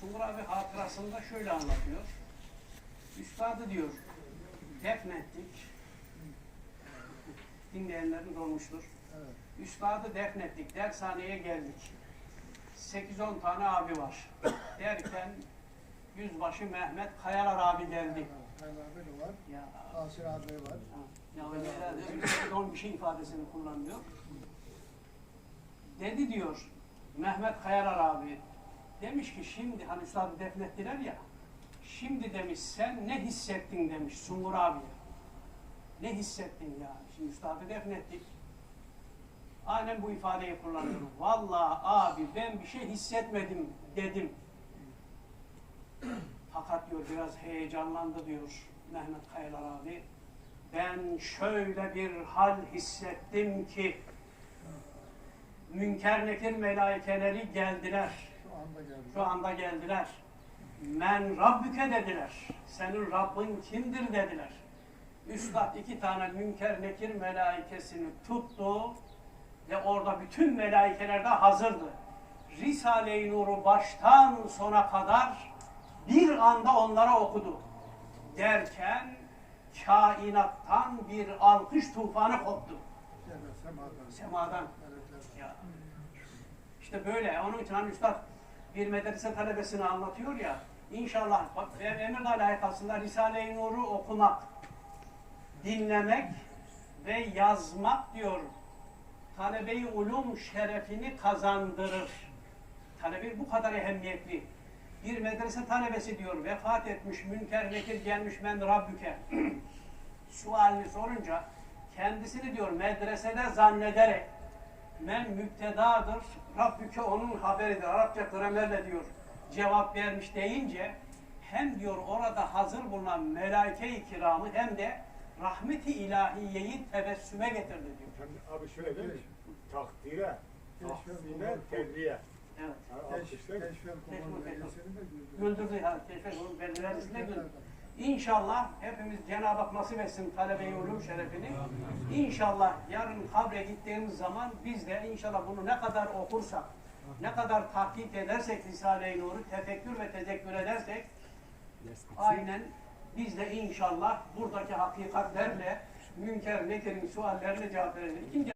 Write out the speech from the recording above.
Sungur abi hatırasında şöyle anlatıyor. Üstadı diyor, defnettik. Dinleyenlerin olmuştur. Evet. Üstadı defnettik, dershaneye geldik. 8-10 tane abi var. Derken Yüzbaşı Mehmet Kayalar abi geldi. Hayal abi var. Ya, Asir abi var. ya öyle herhalde 10 bir şey ifadesini kullanıyor. Dedi diyor Mehmet Kayalar abi. Demiş ki şimdi hani üstadı defnettiler ya. Şimdi demiş sen ne hissettin demiş Sungur abi. Ne hissettin ya? Şimdi üstadı defnettik. Aynen bu ifadeyi kullanıyorum. Vallahi abi ben bir şey hissetmedim dedim. Fakat diyor biraz heyecanlandı diyor Mehmet Kayalar abi. Ben şöyle bir hal hissettim ki münker nekir melaikeleri geldiler. Şu anda geldi. Şu anda geldiler. Men Rabbüke dediler. Senin Rabbin kimdir dediler. Üstad iki tane münker nekir melaikesini tuttu ve orada bütün melaikeler de hazırdı. Risale-i Nur'u baştan sona kadar bir anda onlara okudu. Derken kainattan bir alkış tufanı koptu. Evet, semadan. Semadan. Melekler. Ya. İşte böyle. Onun için hani üstad bir medrese talebesini anlatıyor ya. İnşallah bak Emirdağ layıkasında Risale-i Nur'u okumak, dinlemek ve yazmak diyor. Talebeyi ulum şerefini kazandırır. Talebe bu kadar ehemmiyetli. Bir medrese talebesi diyor vefat etmiş, münker nekir gelmiş men Rabbüke. Sualini sorunca kendisini diyor medresede zannederek men müptedadır, Rabbüke onun haberidir. Arapça gramerle diyor cevap vermiş deyince hem diyor orada hazır bulunan melaike-i kiramı hem de rahmeti ilahiyeyi tebessüme getirdi diyor. Abi şöyle değil mi? Takdire, tahsine, tebriye. Evet. Reisini de güldürdü. Güldürdü onun belirlerisine güldürdü. İnşallah hepimiz Cenab-ı Hak nasip etsin talebe-i ulum şerefini. İnşallah yarın kabre gittiğimiz zaman biz de inşallah bunu ne kadar okursak, ne kadar tahkik edersek Risale-i Nur'u tefekkür ve tezekkür edersek aynen biz de inşallah buradaki hakikatlerle münker nekirin suallerine cevap vereceğiz. İkinci